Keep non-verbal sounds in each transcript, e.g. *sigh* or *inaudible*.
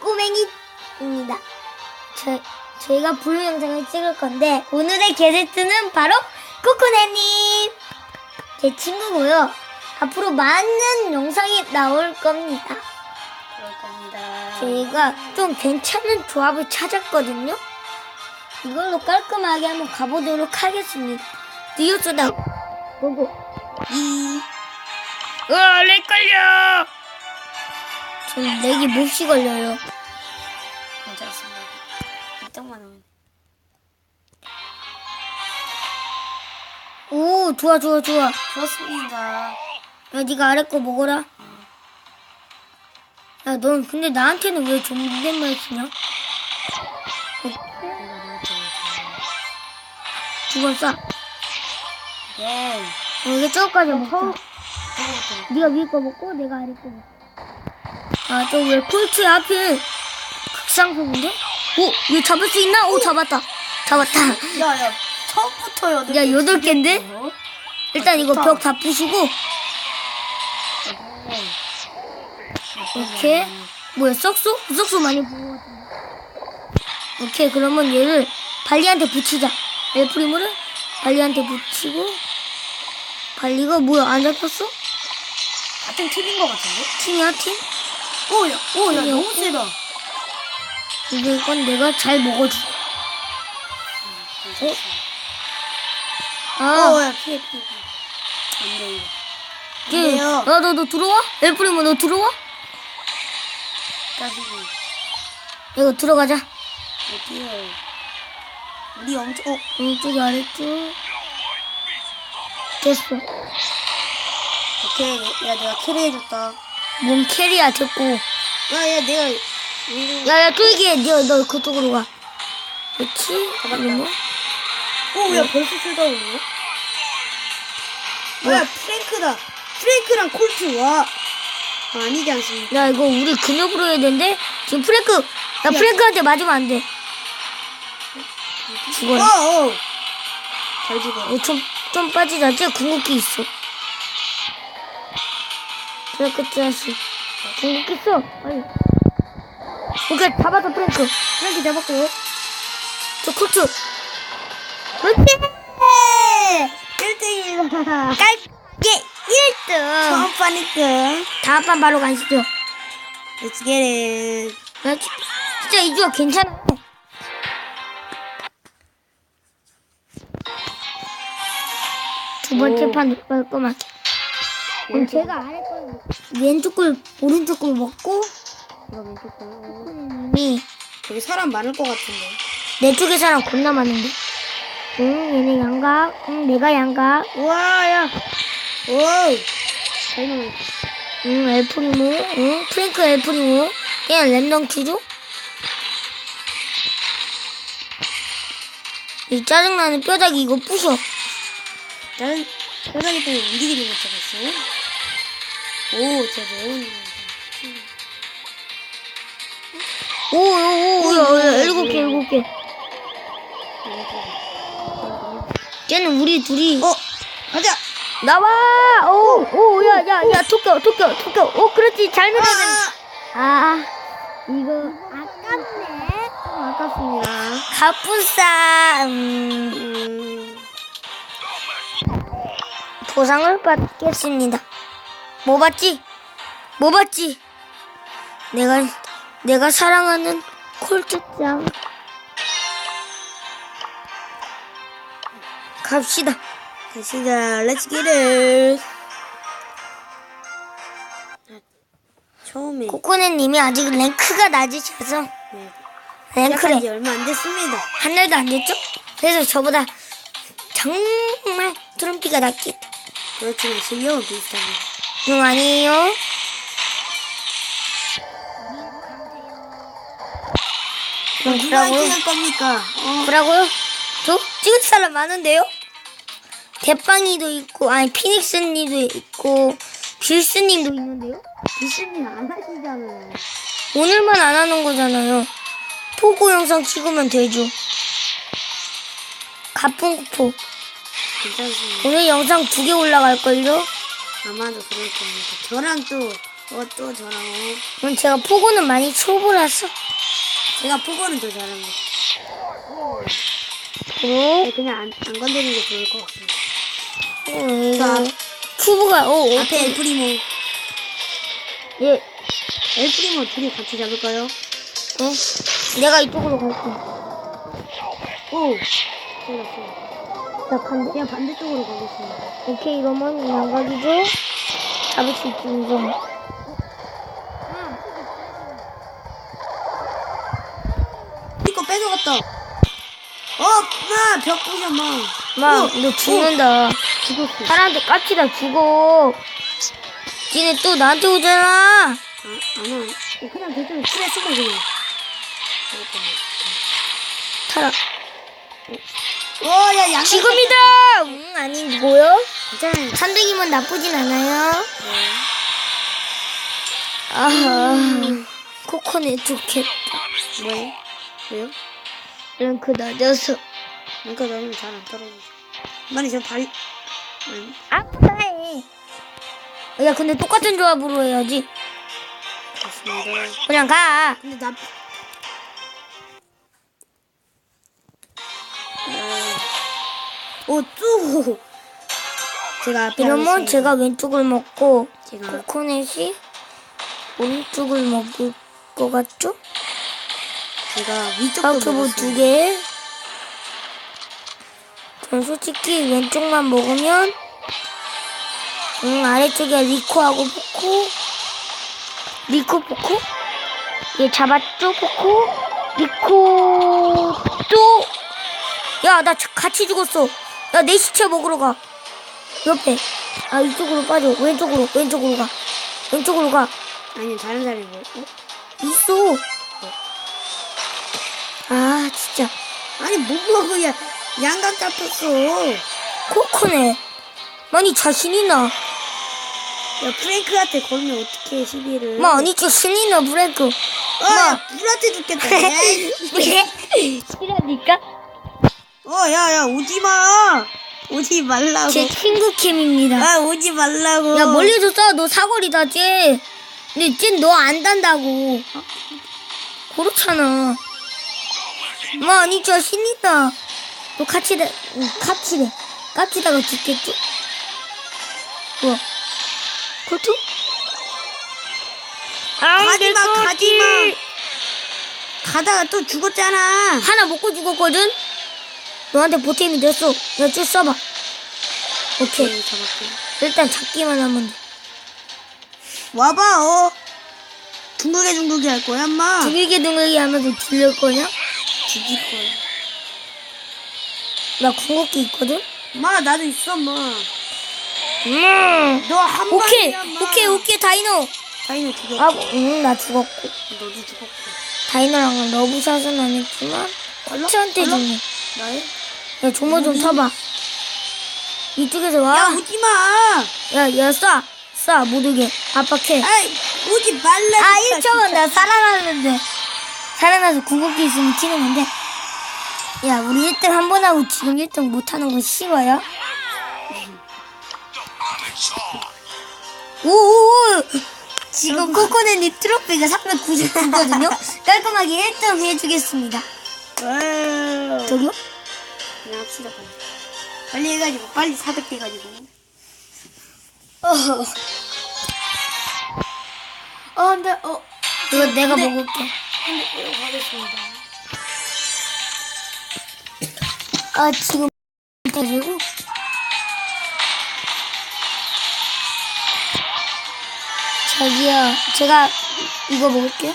꼬맹이입니다. 저, 저희가 블루 영상을 찍을 건데 오늘의 게스트는 바로 코코네님 제 친구고요. 앞으로 많은 영상이 나올 겁니다. 그럴 겁니다. 저희가 좀 괜찮은 조합을 찾았거든요. 이걸로 깔끔하게 한번 가보도록 하겠습니다. 디오스다 보고 이 으아 렉 걸려 지금 렉이 몹시 걸려요 괜찮습니다. 이쪽만 하면 오 좋아 좋아 좋아 좋습니다. 야 니가 아래 거 먹어라 야 넌 근데 나한테는 왜 존댓말 쓰냐 두번 쏴 예. 어, 이게 저거까지 먹자 저거부터. 네가 위에 거 먹고 내가 아래 거 먹고 아 저 왜 콜트 앞에 극상속인데? 오 이거 잡을 수 있나? 오 잡았다 잡았다 야 야 처음부터 여덟. 야 여덟 개인데? 어? 일단 이거. 벽 다 부수고 이렇게 뭐야 썩소? 썩소 많이 같은데 오케이 그러면 얘를 발리한테 붙이자 엘프리모를 발리한테 붙이고 발리가 뭐야 안 잡혔어? 같은 팀인 것 같은데? 팀이야 팀? 오야 오야? 너무 세다. 근데 이건 내가 잘 먹어줘 아 오야 피해 피해. 안돼 이거. 걔, 돼요. 야, 너, 너 들어와? 엘프리모 너 들어와? 자식이 이거 들어가자 어디에? 우리 엄청 어 왼쪽 아래쪽 됐어 오케이 야 내가 캐리 해줬다. 뭔 캐리야 됐고 야야 내가 이거 야야 쫄기해 너, 너 그쪽으로 가 그렇지 잡았다. 이러면 오야 벌써 쓰다 오네. 뭐야 프랭크다. 프랭크랑 콜트 와. 아, 아니지 않습니까? 야 이거 우리 근육으로 해야 되는데 지금 프랭크 야 프랭크한테 맞으면 안돼 죽어라 어, 어. 잘 죽어. 어, 좀, 좀 빠지자 쟤 궁극기 있어 프랭크 자식 궁극기 있어? 빨리 오케이 잡았어 프랭크. 프랭크 잡았고 저 콜트 그렇지 1등이다. 깔게 1등! 처음 판 1등. 다음 판 바로 가시죠. Let's get it. 야, 지- 진짜 이 조합 괜찮아. 두 번째 판 깔끔하게 그럼 제가 아래 걸 왼쪽 걸 오른쪽 걸 먹고 이거 왼쪽 거. 님이 여기 사람 많을 것 같은데. 내 쪽에 사람 겁나 많은데 응 얘네 양각 응 내가 양각 우와, 야. 오. 잘 나왔다. 응 엘프리모 응 프랭크 엘프리모 얘는 랜덤 큐죠 이 짜증나는 뼈다귀 이거 부셔 나는 뼈다귀 때문에 움직이는 것 같았어. 오, 저 매운. 오오오야 일곱 개 일곱 개. 쟤는 우리 둘이 어, 가자. 나와! 오 오 야 야 야 토끼 토끼 토끼. 오 그렇지. 잘 밀어야 된다 아, 아 이거 아깝네. 좀 아깝습니다. 가뿐싸 음, 음, 보상을 받겠습니다 뭐 받지 뭐 받지 내가 내가 사랑하는 콜트장 갑시다 갑시다. Let's get it. 처음에 코코네님이 아직 랭크가 낮으셔서 네, 랭크를 지 얼마 안 됐습니다. 한 달도 안 됐죠? 그래서 저보다 정말 트럼피가 낫기 그렇지만 실력은 비슷합니다. 응 아니에요 그럼 누가 그러고 찍을 겁니까? 어, 뭐라고요? 저 찍을 사람 많은데요? 대빵이도 있고 아니 피닉스님도 있고 빌스님도 있는데요? 비스님 안 하시잖아요. 오늘만 안 하는 거잖아요. 포고 영상 찍으면 되죠. 가풍포 괜찮습니다. 오늘 영상 두 개 올라갈걸요? 아마도 그럴 겁니다. 저랑 또 어, 또 저라고. 그럼 제가 포고는 많이 초보라서. 제가 포고는 더 잘합니다. 그리고, 네, 그냥 안, 안 건드리는 게 좋을 것 같습니다. 어, 큐브가, 어, 어, 앞에 엘프리모. 예, 엘프리모 둘이 같이 잡을까요? 네. 내가 이쪽으로 갈게. 오! 잘했어. 나 반대. 그냥 반대쪽으로 가겠습니다. 오케이, 이러면 양각이죠? 잡을 수 있지, 인정. 이거 뺏어갔다. 어, 마! 벽 부셔, 마. 마, 어, 너 죽는다. 죽었어. 사람한테 까치다 죽어. 지네 또 나한테 오잖아. 아, 안 와. 그냥 저쪽에 풀에 숨어, 그냥. 타라. 어, 야, 양. 지금이다! 응, 아니고요. 괜찮아요. 300이면 나쁘진 않아요. 네. 아하, 코코넛 좋겠다. 뭐예요? 왜요? 랭크 낮아서. 그러니까 나는 잘 안 떨어지죠. 많이 저 발, 아니, 아프다 해. 야, 근데 똑같은 조합으로 해야지. 그렇습니다. 그냥 가. 근데 나, 오, 또! 제가 이러면. 제가 왼쪽을 먹고, 제가, 코코넛이 오른쪽을 먹을 것 같죠? 제가 위쪽도 하우트보 먹었습니다. 두 개. 전 솔직히 왼쪽만 먹으면 음 아래쪽에 리코하고 포코 리코 포코 얘 잡았죠 포코 리코 또야 나 같이 죽었어 야내 시체 먹으러 가 옆에 아 이쪽으로 빠져 왼쪽으로 왼쪽으로 가 왼쪽으로 가 아니, 다른 사람이 뭐, 어? 있어 아 진짜 아니, 못 먹어, 야. 양각 잡혔어. 야, 코코네. 많이 자신이나. 프랭크한테 걸면 어떡해, 시비를. 마 아니죠 신이나 브레이크. 어, 야, 불한테 죽겠다. 에이. *laughs* *laughs* 싫으니까? 어, 야, 야, 오지 마. 오지 말라고. 제 친구 캠입니다. 아, 오지 말라고. 야 멀리서 쏴. 너 사거리다 쟤. 근데 쟤너 안 단다고. 그렇잖아. 마 아니죠 신이다. 너 같이 다 응, 같이래. 같이다가 죽겠지? 뭐야? 콜투? 아, 가지마, 가지마. 가다가 또 죽었잖아. 하나 먹고 죽었거든? 너한테 보탬이 됐어. 야, 쭉 써봐. 오케이. 오케이, 잡았고. 일단 잡기만 하면 돼. 와봐, 어. 둥글게 둥글게 할 거야, 엄마. 둥글게 둥글게 하면서 들릴 거냐? 죽일 거야. 나 궁극기 있거든? 엄마, 나도 있어, 엄마. 음. 너한 오케이, 방이야, 엄마. 오케이, 오케이, 다이노. 다이노 죽였고. 아, 응, 나 죽었고. 너도 죽었고. 다이노랑은 러브샷은 안 했지만, 코치한테? 죽네. 나의? 야, 조모 좀 타봐. 이쪽에서 야, 와. 오지 마. 야, 야, 쏴. 쏴, 못 오게. 압박해. 아이, 오지 말라. 아, 진짜, 1초만 진짜. 나 살아나는데. 살아나서 궁극기 있으면 튀는 건데. 야, 우리 1등 한 번 하고 지금 1등 못 하는 거 싫어요? 오오오! 지금 코코넷님 트로피가 399거든요? 깔끔하게 1등 해주겠습니다. 저기요? 그냥 합시다, 빨리. 빨리 해가지고, 빨리 400 돼가지고. 어. 어, 근데, 어. 이거 내가 먹을게. 하겠습니다. 아, 지금 가지고. 자기야, 제가 이거 먹을게요.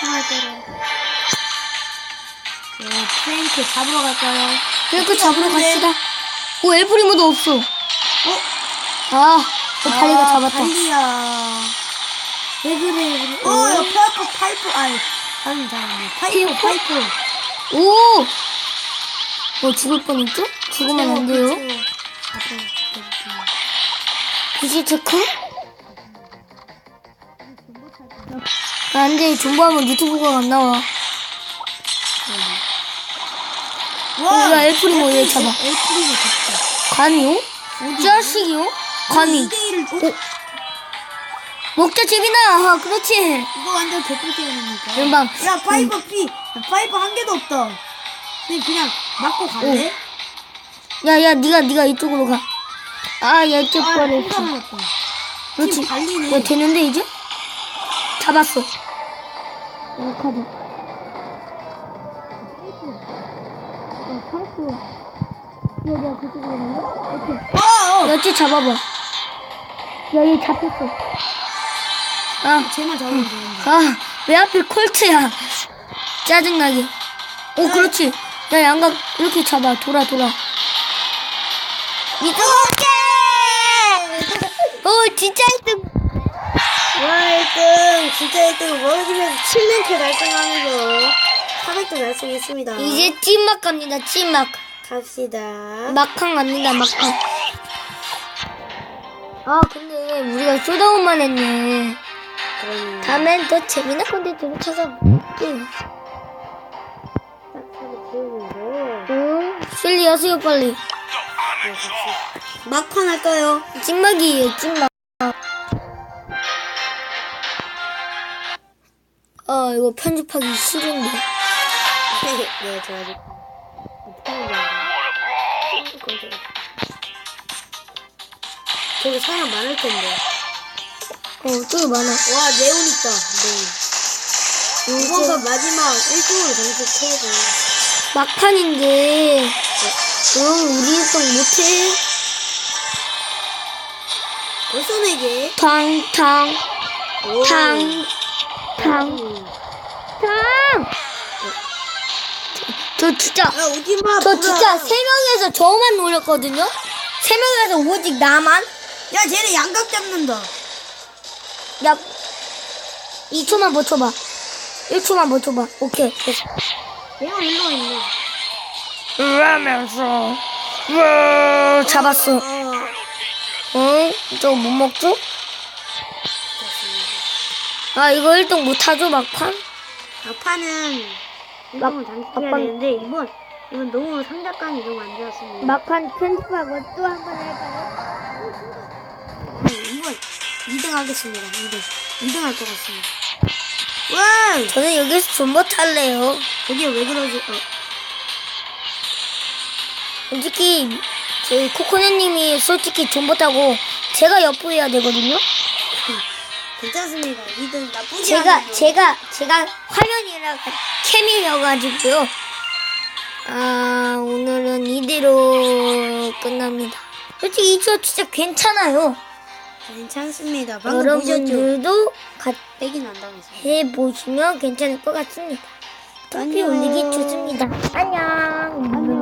하나대로. 네, 프랭크 잡으러 갈까요? 그러니까 잡으러 갑시다. 오, 엘프리모도 없어. 어? 아, 그 발리가 아, 잡았다. 발리야. 왜 그래, 왜 그래. 어, 야, 파이프, 파이프, 아니, 발리 잡았네. 파이프, 파이프? 오! 뭐 죽을 뻔했죠? 죽으면 안 돼요. 비지 체크? 아, 안 돼. 존버하면 유튜브가 안 나와. 야, 엘프리모 얘 잡아. 엘프리모 잡자. 감이요? 자식이요? 2대1을, 어? 먹자 재민아 아, 그렇지 이거 완전 개꿀잼이니까. 금방 야, 파이버 피. 야, 파이버 한 개도 없다. 그냥, 그냥 맞고 갈래? 야 야 네가 네가 이쪽으로 가아 이쪽 아, 거를 혼자 맞았다. 그렇지 지금. 야 되는데 이제 잡았어 야 가자 야 파이프 야 내가 그쪽으로 간다 오케이 어, 어. 여찌 잡아봐 야얘 잡혔어 아 쟤만 잡으면 되는데. 아, 왜 하필 콜트야? 짜증나게. 오, 그렇지. 야, 양각 이렇게 잡아. 돌아, 돌아. 이거 오, 진짜 1등. 와, 1등. 진짜 1등. 멀어지면서 7랭크 달성하면서 400점 달성했습니다. 이제 찐막 갑니다, 찐막. 갑시다. 막항 갑니다, 막항. 아, 근데 우리가 쇼다운만 했네. 다음엔 더 재미난 콘텐츠를 찾아볼게. 딱 사고 채우면서 응? 실리 하세요, 빨리. 막판 할까요? 찐막이에요, 찐막. 아, 이거 편집하기 싫은데. *laughs* 네, 저 아직 거야? 저기 사람 많을 텐데. 어, 저기 많아. 와, 네온 있다. 네온. 이번가 마지막 1등으로 점수 채우고. 막판인데, 응, 우리 일성 못해. 벌써 4개? 탕, 탕, 오. 탕, 탕, 음. 탕! 저 진짜, 야, 오지마. 저 진짜 세 명에서 저만 노렸거든요? 세 명에서 오직 나만? 야, 쟤네 양각 잡는다. 야, 2초만 버텨봐. 1초만 버텨봐. 오케이, 됐어. 얘가 일로 와 있네. 으라면서, 으 잡았어. 어, 응? 저거 못 먹죠? 아, 이거 1등 못하죠, 막판? 막판은 막- 이동을 장식해야 막판- 되는데 이번 이번 너무 상작감이 너무 안 좋았습니다. 막판 편집하고 또 한 번 할까요? 네, 이번 2등 하겠습니다. 2등 2등 할 것 같습니다. 와 저는 여기서 존버 탈래요. 저기요 왜 그러지? 어, 솔직히, 저희 코코넷님이 솔직히 존버 타고 제가 엿보여야 되거든요? 괜찮습니다. 2등 나쁘지 제가, 않아요. 제가, 제가 화면이랑 캠이어가지고요. 아, 오늘은 이대로 끝납니다. 솔직히 이거 진짜 괜찮아요. 괜찮습니다. 방금 보셨죠? 여러분들도 같이 빼기 난다고 했어요. 해보시면 괜찮을 것 같습니다. 안녕. 올리기 좋습니다. 안녕.